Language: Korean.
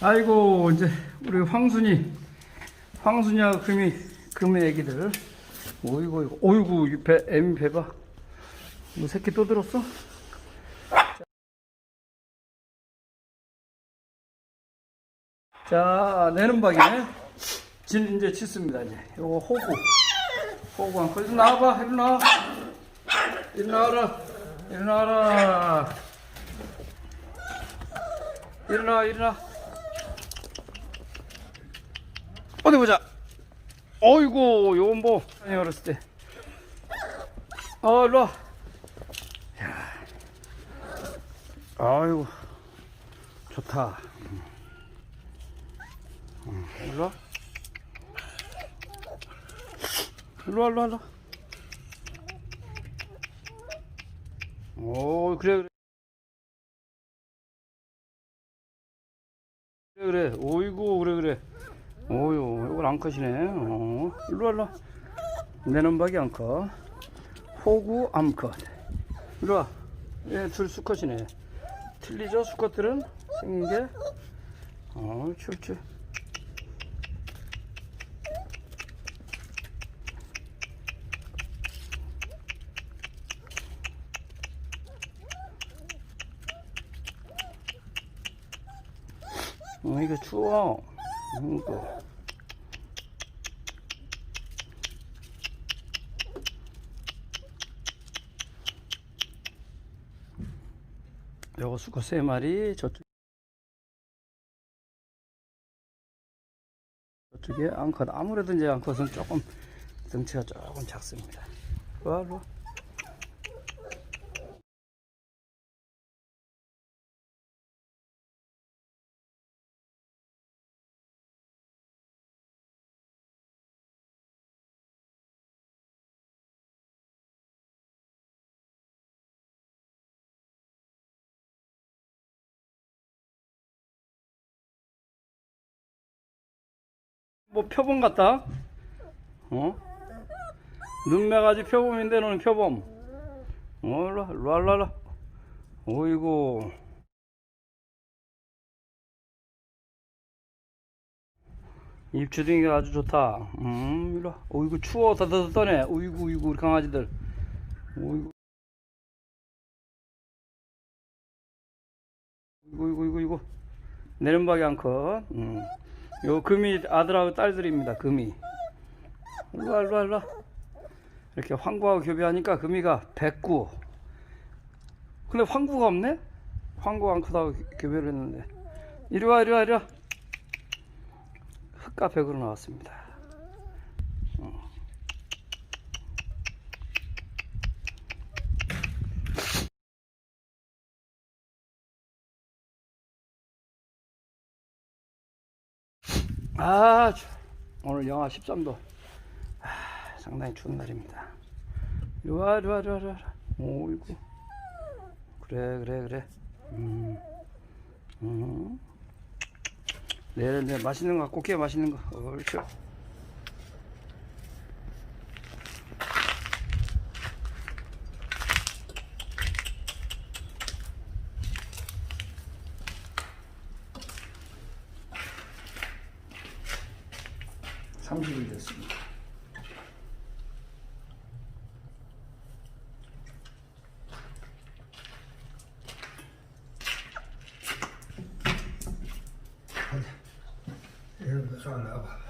아이고 이제 우리 황순이 황순이하고 금이 금이 애기들. 오이고 오이고 이배 애미 배봐. 뭐 새끼 또 들었어? 자 내는 박이네. 진 이제 쳤습니다 이제. 요거 호구. 호구 한거 이리 나와봐 이리 나와. 이리 나와라 이리 나와라. 일어나 일어나 어디 보자 어이구 요건 뭐 아니 어렸을 때 어, 일로 와. 야. 아이고, 좋다. 음. 음, 일로 와. 일로 와, 일로 와, 일로 와. 오, 그래, 그래. 그래, 그래. 오이고, 그래, 그래. 오유, 이걸 암컷이네. 어, 일로 와, 일로 와. 내는 박이 암컷. 호구 암컷. 이리 와. 얘둘 수컷이네. 틀리죠? 수컷들은 생긴 게. 어, 출출. 어, 이거 추워. 이거. 요거 수컷 세 마리 저쪽 저쪽에 암컷 아무래도 이제 암컷은 조금 덩치가 조금 작습니다. 와, 와. 뭐 표범 같다? 어? 눈매가지 표범인데 너는 표범. 어, 와. 어이구. 입주둥이가 아주 좋다. 음, 와. 어이구, 추워. 더더 떠네. 어이구, 어이구, 우리 강아지들. 어이구. 이거, 이거, 이거, 이거. 내른박이 한컷. 음. 요 금이 아들하고 딸들입니다. 금이. 일로와 일로와 일로와. 이렇게 황구하고 교배하니까 금이가 109. 근데 황구가 없네? 황구 앙크다고 교배를 했는데. 이리와 이리와 이리와. 흑과 백으로 나왔습니다. 아, 추- 오늘 영하 13도. 아, 상당히 추운 날입니다. 이리와, 이리와, 이리와. 오이구. 그래, 그래, 그래. 음, 음. 네, 네, 맛있는 거, 꽃게 맛있는 거. 옳죠. 삼십 일 됐습니다. 이런 거좀 나와봐.